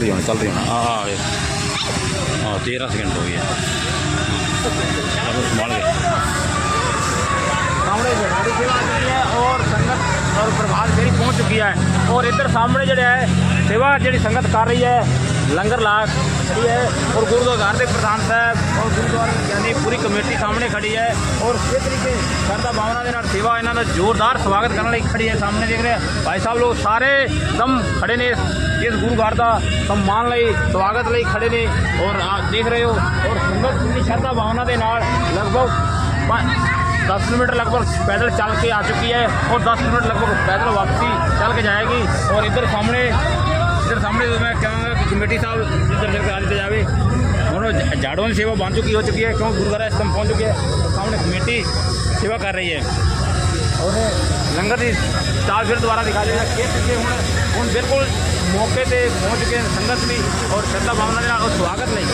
ਹੁਣ ਚੱਲ ਰਹੀ ਹੁਣ ਆ ਆ ਗਏ ਹਾਂ 13 ਸਕਿੰਟ ਹੋ ਗਏ ਚਲੋ ਸੰਭਾਲ ਗਏ सामने गाड़ी सेवा आ चुकी है और संगत और प्रभात फेरी पहुंच चुकी है और इधर सामने ਜਿਹੜੇ ਹੈ ਸੇਵਾ ਜਿਹੜੀ ਸੰਗਤ ਕਰ ਰਹੀ ਹੈ ਲੰਗਰ ਲਾਗ ਖੜੀ ਹੈ ਔਰ ਗੁਰਦੁਆਰਾ ਦੇ ਪ੍ਰਧਾਨ ਸਾਹਿਬ ਔਰ ਗੁਰਦੁਆਰਾ ਯਾਨੀ ਪੂਰੀ ਕਮੇਟੀ ਸਾਹਮਣੇ ਖੜੀ ਹੈ ਔਰ ਇਸ ਤਰੀਕੇ ਸਰਦਾ ਭਾਵਨਾ ਦੇ ਨਾਲ ਸੇਵਾ ਇਹਨਾਂ ਦਾ ਜ਼ੋਰਦਾਰ ਸਵਾਗਤ ਕਰਨ ਲਈ ਖੜੀ ਹੈ ਸਾਹਮਣੇ ਦੇਖ ਰਹੇ ਹੋ ਭਾਈ ਸਾਹਿਬ ਲੋਕ ਸਾਰੇ ਦਮ ਖੜੇ ਨੇ ਇਸ- ਇਸ ਗੁਰੂ ਘਰ ਦਾ ਸਨਮਾਨ ਲਈ ਸਵਾਗਤ ਲਈ ਖੜੇ ਨੇ ਔਰ ਆ ਦੇਖ ਰਹੇ ਹੋ ਔਰ ਸੰਗਤ ਦੀ ਸ਼ਰਧਾ ਭਾਵਨਾ ਦੇ ਨਾਲ ਲਗਭਗ ਪੰਜ- 10 किलोमीटर लगभग पैदल चल के आ चुकी है और 10 किलोमीटर लगभग पैदल वापसी चल के जाएगी और इधर सामने इधर सामने जो मैं कहूँगा कि कमेटी साहब इधर से आदि जावे। दोनों झाड़ों की सेवा बन चुकी हो चुकी है, क्यों गुरुद्वारा स्तंभ पहुँच चुकी है? सामने कमेटी सेवा कर रही है। और लंगर की चार फिर द्वारा दिखा देना खेत के उन बिल्कुल मौके पर पहुँच चुके हैं संघर्ष भी और श्रद्धा भावना और स्वागत नहीं।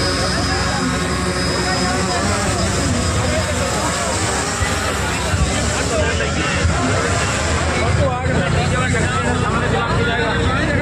तो आगे जाएगा।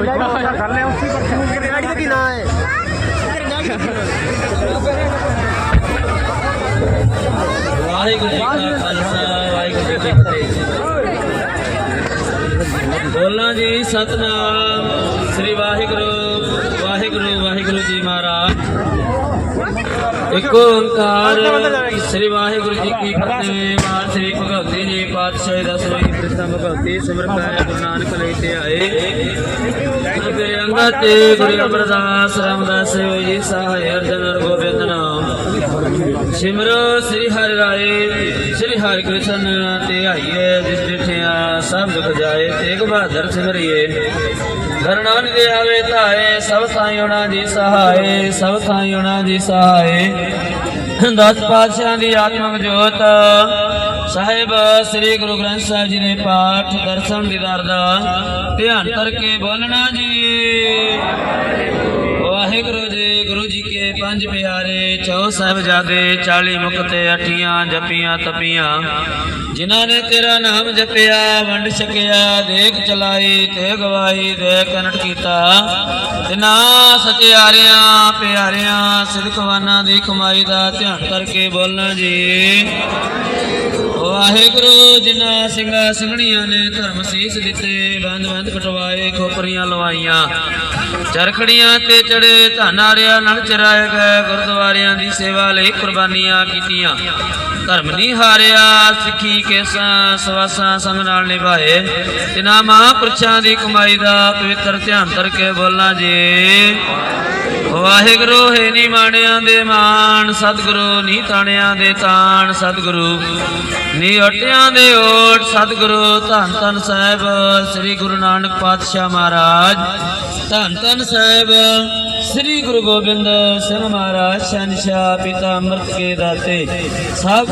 कर ले उसी पर गाड़ी की ना है ਵਾਹਿਗੁਰੂ ਜੀ ਕਾ ਖਾਲਸਾ ਵਾਹਿਗੁਰੂ ਜੀ ਕੀ ਫਤਿਹ ਬੋਲਾਂ ਜੀ ਸਤਨਾਮ ਸ੍ਰੀ ਵਾਹਿਗੁਰੂ ਵਾਹਿਗੁਰੂ ਵਾਹਿਗੁਰੂ ਜੀ ਮਹਾਰਾਜ ਇੱਕ ਓੰਕਾਰ। ਸ੍ਰੀ ਵਾਹਿਗੁਰੂ ਜੀ ਕੀ ਫਤਿਹ। ਮਾਨ ਸ੍ਰੀ ਭਗਵਤੀ ਜੀ ਪਾਤਸ਼ਾਹ ਦਸਵੇਂ ਪ੍ਰਥਮ ਭਗਵਤੀ ਸਿਮਰਤ ਹੈ ਗੁਰੂ ਨਾਨਕ ਲਈ ਤੇ ਆਏ। ਗੁਰੂ ਅੰਗਦ ਤੇ ਗੁਰੂ ਅਮਰਦਾਸ ਰਾਮਦਾਸ ਜੀ ਸਹਾਇ ਅਰਜਨ ਗੋਬਿੰਦ ਨਾਮ। ਸਿਮਰੋ ਸ੍ਰੀ ਹਰਿ ਰਾਏ ਸ੍ਰੀ ਹਰਿ ਕ੍ਰਿਸ਼ਨ ਤੇ ਆਈਏ ਜਿਸ ਡਿਠਿਆ ਸਭ ਦੁਖ ਜਾਏ ਤੇਗ ਬਹਾਦਰ ਸਿਮਰਿਏ। ਧਰਣਾ ਨਿਦੇ ਆਵੇ ਧਾਏ, ਸਭ ਥਾਈ ਉਹਨਾਂ ਦੀ ਸਹਾਏ, ਸਭ ਸਾਈ ਉਹਨਾਂ ਦੀ ਸਹਾਏ। ਦਸ ਪਾਤਸ਼ਾਹ ਦੀ ਆਤਮਿਕ ਜੋਤ, ਸਾਹਿਬ ਸ੍ਰੀ ਗੁਰੂ ਗ੍ਰੰਥ ਸਾਹਿਬ ਜੀ ਦੇ ਪਾਠ, ਦਰਸ਼ਨ ਦੀਦਾਰ ਦਾ ਧਿਆਨ ਕਰਕੇ ਬੋਲਣਾ ਜੀ। ਵਾਹਿਗੁਰੂ ਜੀ, ਗੁਰੂ ਜੀ ਕੇ ਪੰਜ ਪਿਆਰੇ ਚੌ ਸਾਹਿਬਜ਼ਾਦੇ 40 ਮੁਕਤੇ ਅਠੀਆਂ ਜਪੀਆਂ ਤਪੀਆਂ। ਜਿਨ੍ਹਾਂ ਨੇ ਤੇਰਾ ਨਾਮ ਜਪਿਆ, ਵੰਡ ਛਕਿਆ, ਦੇਖ ਚਲਾਈ, ਤੇ ਗਵਾਈ, ਦੇ ਕਨਟ ਕੀਤਾ। ਤਿਨਾ ਸਚਿਆਰਿਆਂ, ਪਿਆਰਿਆਂ ਸਿਦਕਵਾਨਾਂ ਦੀ ਕਮਾਈ ਦਾ ਧਿਆਨ ਕਰਕੇ ਬੋਲਣਾ ਜੀ। ਵਾਹਿਗੁਰੂ ਜਿਨ੍ਹਾਂ ਸਿੰਘਾਂ ਸਿੰਘਣੀਆਂ ਨੇ ਧਰਮ ਸੀਸ ਦਿੱਤੇ, ਬੰਦ ਬੰਦ ਕਟਵਾਏ, ਖੋਪਰੀਆਂ ਲਵਾਈਆਂ। ਚਰਖੜੀਆਂ ਤੇ ਚੜੇ ਧਨਾਰਿਆ ਨਾਲ ਚਰਾਏ ਗਏ ਗੁਰਦੁਆਰਿਆਂ ਦੀ ਸੇਵਾ ਲਈ ਕੁਰਬਾਨੀਆਂ ਕੀਤੀਆਂ। ਧਰਮ ਨਹੀਂ ਹਾਰਿਆ, ਸਿੱਖੀ ਕੇਸਾਂ, ਸਵਾਸਾਂ ਸੰਗ ਨਾਲ ਨਿਭਾਏ। ਤਿਨਾ ਮਹਾਂਪੁਰਸ਼ਾਂ ਦੀ ਕਮਾਈ ਦਾ ਪਵਿੱਤਰ ਧਿਆਨ ਕਰਕੇ ਬੋਲਾਂ ਜੀ। ਵਾਹਿਗੁਰੂ, ਹੈ ਨੀ ਮਾਣਿਆਂ ਦੇ ਮਾਣ, ਸਤਿਗੁਰੂ ਨੀ ਤਾਣਿਆਂ ਦੇ ਤਾਣ, ਸਤਿਗੁਰੂ ਨੀ ਓਟਿਆਂ ਦੇ ਓਟ, ਸਤਿਗੁਰੂ ਧੰਨ ਧੰਨ ਸਾਹਿਬ, ਸ੍ਰੀ ਗੁਰੂ ਨਾਨਕ ਪਾਤਸ਼ਾਹ ਮਹਾਰਾਜ। ਧੰਨ ਧੰਨ ਸਾਹਿਬ, ਸ੍ਰੀ ਗੁਰੂ ਗੋਬਿੰਦ ਸਿੰਘ ਮਹਾਰਾਜ ਸ਼ਨਸ਼ਾ ਪਿਤਾ ਅੰਮ੍ਰਿਤ ਕੇ ਦਾਤੇ। ਸਭ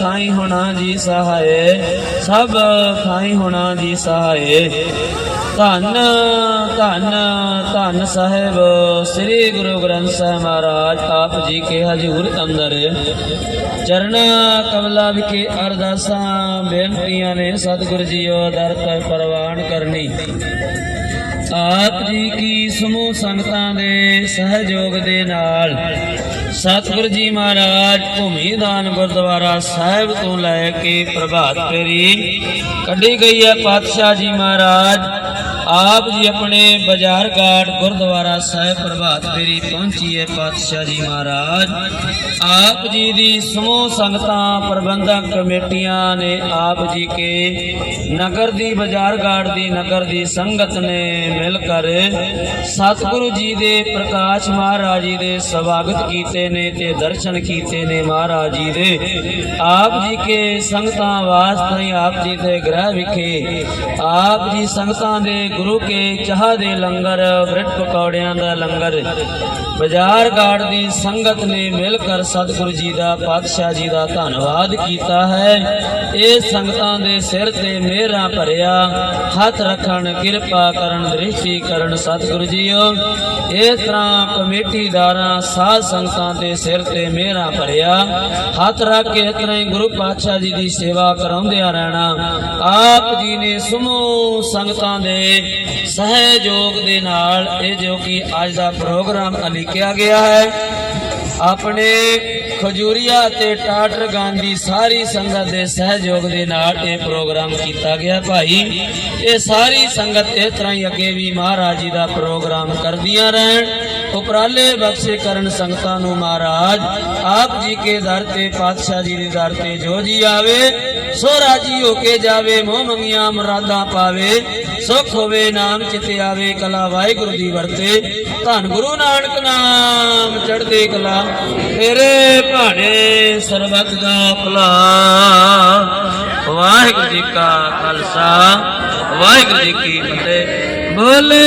ਥਾਈ ਹੋਣਾ ਜੀ ਸਹਾਏ, ਸਭ ਥਾਈ ਹੋਣਾ ਜੀ ਸਹਾਏ। ਧੰਨ ਧੰਨ ਧੰਨ ਸਾਹਿਬ, ਸ੍ਰੀ ਗੁਰੂ ਗ੍ਰੰਥ ਸਾਹਿਬ ਮਹਾਰਾਜ, ਆਪ ਜੀ ਕੇ ਹਜ਼ੂਰ ਅੰਦਰ। ਚਰਨਾ ਕਮਲਾ ਵਿਖੇ ਅਰਦਾਸਾਂ, ਬੇਨਤੀਆਂ ਨੇ ਸਤਿਗੁਰੂ ਜੀਓ ਦਰ ਤਰ ਪ੍ਰਵਾਨ ਕਰਨੀ। ਆਪ ਜੀ ਕੀ ਸਮੂਹ ਸੰਗਤਾਂ ਦੇ ਸਹਿਯੋਗ ਦੇ ਨਾਲ ਸਤਿਗੁਰ ਜੀ ਮਹਾਰਾਜ ਭੂਮੀਦਾਨ ਗੁਰਦੁਆਰਾ ਸਾਹਿਬ ਤੋਂ ਲੈ ਕੇ ਪ੍ਰਭਾਤ ਫੇਰੀ ਕੱਢੀ ਗਈ ਹੈ ਪਾਤਸ਼ਾਹ ਜੀ ਮਹਾਰਾਜ। ਆਪ ਜੀ ਆਪਣੇ ਬਾਜ਼ਾਰ ਘਾਟ ਗੁਰਦੁਆਰਾ ਸਾਹਿਬ ਪ੍ਰਭਾਤ ਫੇਰੀ ਪਹੁੰਚੀ ਪਾਤਸ਼ਾਹ ਜੀ ਮਹਾਰਾਜ। ਆਪ ਜੀ ਦੀ ਸਮੂਹ ਸੰਗਤਾਂ, ਪ੍ਰਬੰਧਕ ਕਮੇਟੀਆਂ ਨੇ ਆਪ ਜੀ ਕੇ ਨਗਰ ਦੀ, ਬਾਜ਼ਾਰ ਘਾਟ ਦੀ, ਨਗਰ ਦੀ ਸੰਗਤ ਨੇ ਮਿਲ ਕਰ ਸਤਿਗੁਰੂ ਜੀ ਦੇ ਪ੍ਰਕਾਸ਼ ਮਹਾਰਾਜ ਜੀ ਦੇ ਸਵਾਗਤ ਕੀਤੇ ਨੇ ਤੇ ਦਰਸ਼ਨ ਕੀਤੇ ਨੇ ਮਹਾਰਾਜ ਜੀ ਦੇ। ਆਪ ਜੀ ਕੇ ਸੰਗਤਾਂ ਵਾਸਤੇ ਆਪ ਜੀ ਦੇ ਗ੍ਰਹਿ ਵਿਖੇ, ਆਪ ਜੀ ਸੰਗਤਾਂ ਦੇ ਗੁਰੂ ਕੇ ਚਾਹ ਦੇ ਲੰਗਰ ਬ੍ਰੈਡ ਪਕੌੜਿਆਂ ਦਾ ਲੰਗਰ। ਬਾਜ਼ਾਰ ਗਾੜ ਦੀ ਸੰਗਤ ਨੇ ਮਿਲ ਕਰ ਸਤਿਗੁਰੂ ਜੀ ਦਾ, ਪਾਤਸ਼ਾਹ ਜੀ ਦਾ ਧੰਨਵਾਦ ਕੀਤਾ ਹੈ। ਇਹ ਸੰਗਤਾਂ ਦੇ ਸਿਰ ਤੇ ਮਿਹਰਾਂ ਭਰਿਆ, ਹੱਥ ਰੱਖਣ, ਕਿਰਪਾ ਕਰਨ, ਦ੍ਰਿਸ਼ਟੀ ਕਰਨ ਸਤਿਗੁਰੂ ਜੀਓ। ਇਸ ਤਰ੍ਹਾਂ ਕਮੇਟੀਦਾਰਾਂ, ਸਾਧ ਸੰਗਤਾਂ ਦੇ ਸਿਰ ਤੇ ਮਿਹਰਾਂ ਭਰਿਆ, ਹੱਥ ਰੱਖ ਕੇ ਇਸ ਤਰ੍ਹਾਂ ਹੀ ਗੁਰੂ ਪਾਤਸ਼ਾਹ ਜੀ ਦੀ ਸੇਵਾ ਕਰਾਉਂਦਿਆਂ ਰਹਿਣਾ। ਆਪ ਜੀ ਨੇ ਸਮੂਹ ਸੰਗਤਾਂ ਦੇ ਸਹਿਯੋਗ ਦੇ ਨਾਲ ਇਹ ਜੋ ਕਿ ਅੱਜ ਦਾ ਪ੍ਰੋਗਰਾਮ ਲਿਖਿਆ ਗਿਆ ਹੈ, ਆਪਣੇ ਖਜੂਰੀਆ ਤੇ ਟਾਟਰ ਗਾਂਧੀ ਸਾਰੀ ਸੰਗਤ ਦੇ ਸਹਿਯੋਗ ਦੇ ਨਾਲ ਇਹ ਪ੍ਰੋਗਰਾਮ ਕੀਤਾ ਗਿਆ ਭਾਈ। ਇਹ ਸਾਰੀ ਸੰਗਤ ਇਸ ਤਰ੍ਹਾਂ ਹੀ ਅੱਗੇ ਵੀ ਮਹਾਰਾਜ ਜੀ ਦਾ ਪ੍ਰੋਗਰਾਮ ਕਰਦੀਆਂ ਰਹਿਣ। ਉਪਰਾਲੇ ਬਖਸ਼ੇ ਕਰਨ ਸੰਗਤਾਂ ਨੂੰ ਮਹਾਰਾਜ, ਆਪ ਜੀ ਕੇ ਦਰ ਤੇ, ਪਾਤਸ਼ਾਹ ਜੀ ਦੇ ਦਰ ਤੇ ਜੋ ਜੀ ਆਵੇ ਸੋ ਰਾਜੀ ਹੋ ਕੇ ਜਾਵੇ, ਮੋਹ ਮੰਗੀਆਂ ਮੁਰਾਦਾਂ ਪਾਵੇ, ਸੁਖ ਹੋਵੇ, ਨਾਮ ਚਿਤੇ ਆਵੇ, ਕਲਾ ਵਾਹਿਗੁਰੂ ਦੀ ਵਰਤੇ। ਧੰਨ ਗੁਰੂ ਨਾਨਕ ਨਾਮ ਚੜ੍ਹਦੇ ਕਲਾ, ਤੇਰੇ ਭਾਣੇ ਸਰਬਤ ਦਾ ਭਲਾ। ਵਾਹਿਗੁਰੂ ਜੀ ਕਾ ਖਾਲਸਾ, ਵਾਹਿਗੁਰੂ ਜੀ ਕੀ ਫਤਿਹ। ਬੋਲੇ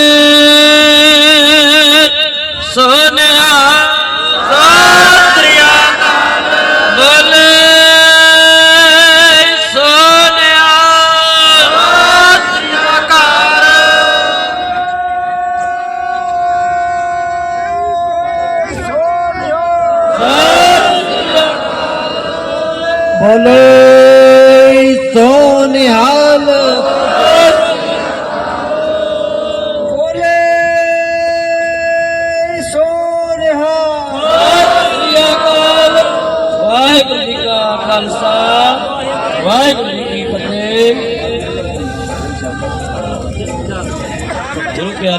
ਬੋਲੇ ਸੋ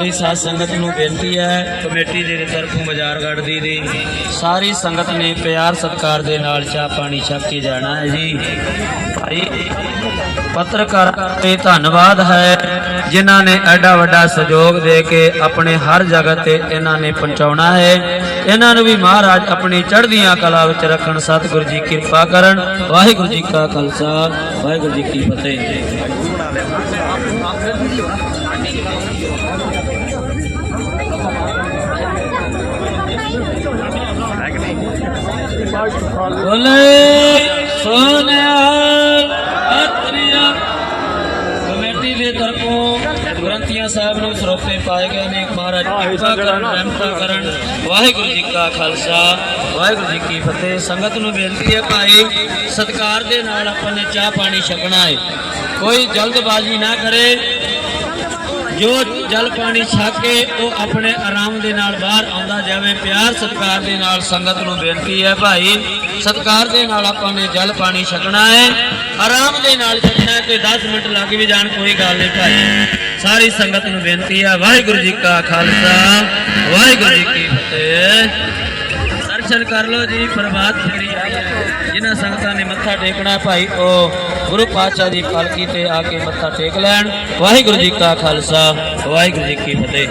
ਗੁਰੂ ਸਾਧ ਸੰਗਤ ਨੂੰ ਬੇਨਤੀ ਹੈ, ਕਮੇਟੀ ਦੇ ਤਰਫੋਂ ਬਾਜ਼ਾਰ ਗੜਦੀ ਦੀ, ਸਾਰੀ ਸੰਗਤ ਨੇ ਪਿਆਰ ਸਤਿਕਾਰ ਦੇ ਨਾਲ ਚਾਹ ਪਾਣੀ ਛਕ ਕੇ ਜਾਣਾ ਹੈ ਜੀ। ਭਾਈ, ਪੱਤਰਕਾਰ ਤੇ ਧੰਨਵਾਦ ਹੈ, ਜਿਨ੍ਹਾਂ ਨੇ ਐਡਾ ਵੱਡਾ ਸਹਿਯੋਗ ਦੇ ਕੇ ਆਪਣੇ ਹਰ ਜਗ੍ਹਾ ਤੇ ਇਹਨਾਂ ਨੇ ਪਹੁੰਚਾਉਣਾ ਹੈ। ਇਹਨਾਂ ਨੂੰ ਵੀ ਮਹਾਰਾਜ ਆਪਣੀ ਚੜ੍ਹਦੀਆਂ ਕਲਾ ਵਿੱਚ ਰੱਖਣ। ਸਤਿਗੁਰੂ ਜੀ ਕਿਰਪਾ ਕਰਨ। ਵਾਹਿਗੁਰੂ ਜੀ ਕਾ ਖਾਲਸਾ। ਵਾਹਿਗੁਰੂ ਜੀ ਕੀ ਫਤਿਹ। ਬੋਲੇ ਸੋਨਿਆਲ ਅਤਰੀਆ ਕਮੇਟੀ ਦੇ ਤਰਫੋਂ ਗ੍ਰੰਥੀਆਂ ਸਾਹਿਬ ਨੂੰ ਸਰੋਪੇ ਪਾਏ ਗਏ ਨੇ। ਮਹਾਰਾਜ ਕਿਰਪਾ ਕਰਨ ਰਹਿਮਤਾਂ ਕਰਨ। ਵਾਹਿਗੁਰੂ ਜੀ ਕਾ ਖਾਲਸਾ। ਵਾਹਿਗੁਰੂ ਜੀ ਕੀ ਫਤਿਹ। ਸੰਗਤ ਨੂੰ ਬੇਨਤੀ ਹੈ ਭਾਈ ਸਤਿਕਾਰ ਦੇ ਨਾਲ ਆਪਾਂ ਨੇ ਚਾਹ ਪਾਣੀ ਛਕਣਾ ਹੈ ਕੋਈ ਜਲਦਬਾਜ਼ੀ ਨਾ ਕਰੇ। ਜੋ ਜਲ ਪਾਣੀ ਛਕ ਕੇ ਉਹ ਆਪਣੇ ਆਰਾਮ ਦੇ ਨਾਲ ਬਾਹਰ ਆਉਂਦਾ ਜਾਵੇ, ਪਿਆਰ ਸਤਿਕਾਰ ਦੇ ਨਾਲ ਸੰਗਤ ਨੂੰ ਬੇਨਤੀ ਹੈ ਭਾਈ, ਸਤਿਕਾਰ ਦੇ ਨਾਲ ਆਪਾਂ ਨੇ ਜਲ ਪਾਣੀ ਛਕਣਾ ਹੈ। ਆਰਾਮ ਦੇ ਨਾਲ ਛਕਣਾ ਹੈ ਤੇ 10 ਮਿੰਟ ਲੱਗ ਵੀ ਜਾਣ, ਕੋਈ ਗੱਲ ਨਹੀਂ ਭਾਈ। ਸਾਰੀ ਸੰਗਤ ਨੂੰ ਬੇਨਤੀ ਹੈ, ਵਾਹਿਗੁਰੂ ਜੀ ਕਾ ਖਾਲਸਾ, ਵਾਹਿਗੁਰੂ ਜੀ ਕੀ ਫਤਿਹ। ਦਰਸ਼ਨ ਕਰ ਲਓ ਜੀ, ਪ੍ਰਭਾਤ ਫੇਰੀ ਆਈ ਹੈ। ਜਿਨ੍ਹਾਂ ਸੰਗਤਾਂ ਨੇ ਮੱਥਾ ਟੇਕਣਾ ਭਾਈ, ਉਹ ਗੁਰੂ ਪਾਤਸ਼ਾਹ ਦੀ ਪਾਲਕੀ ਤੇ ਆ ਕੇ ਮੱਥਾ ਟੇਕ ਲੈਣ। ਵਾਹਿਗੁਰੂ ਜੀ ਕਾ ਖਾਲਸਾ, ਵਾਹਿਗੁਰੂ ਜੀ ਕੀ ਫਤਿਹ।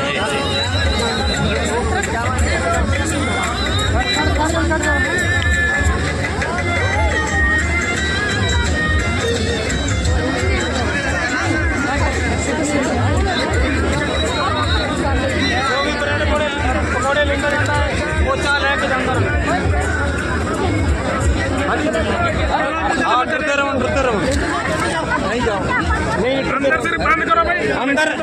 ਹਾਂ ਡਰਦੇ ਰਹੋ ਡਰਦੇ ਰਹੋ ਨਹੀਂ ਜਾਓ ਨਹੀਂ ਅੰਦਰ ਸਿਰ ਬੰਦ ਕਰੋ ਭਾਈ ਅੰਦਰ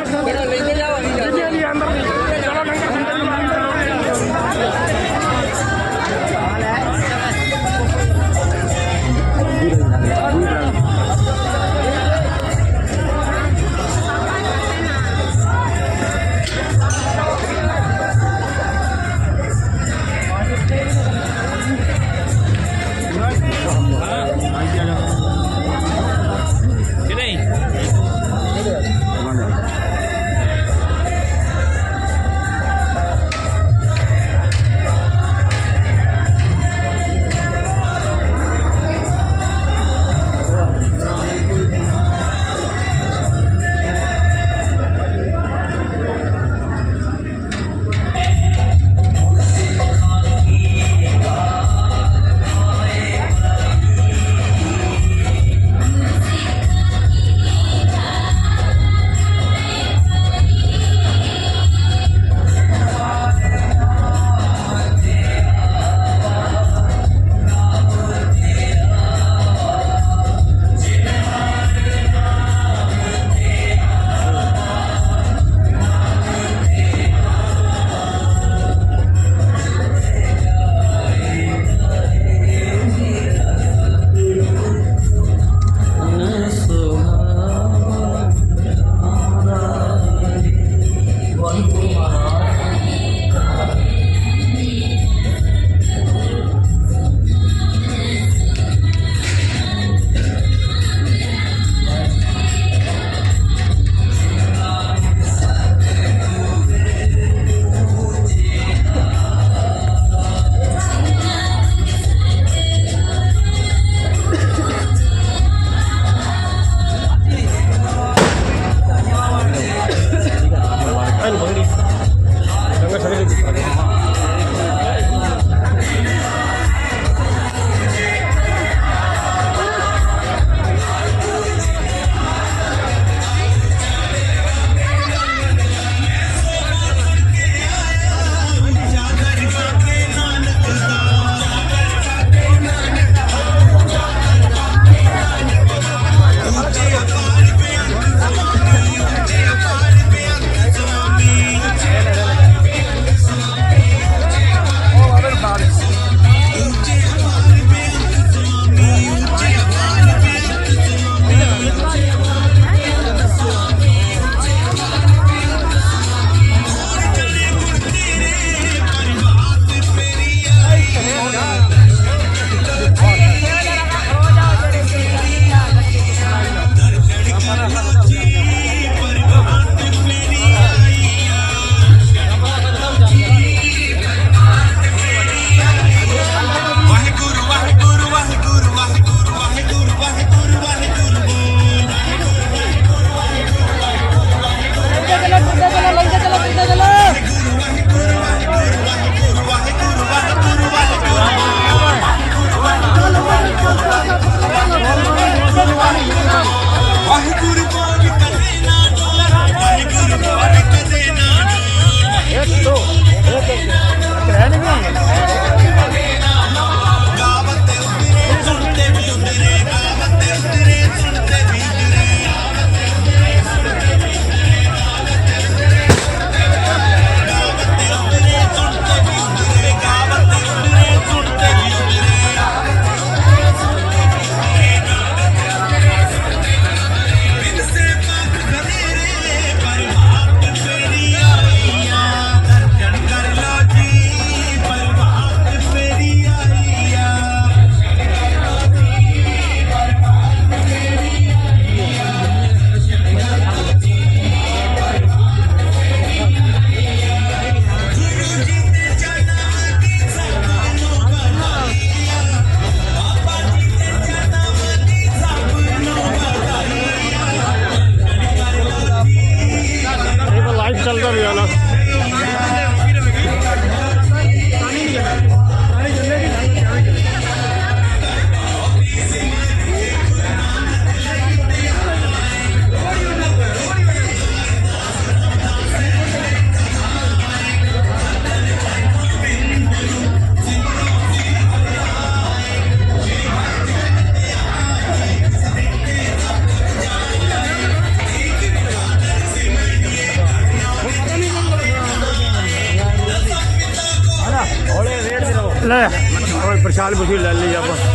Salih Bükürlerli yapar.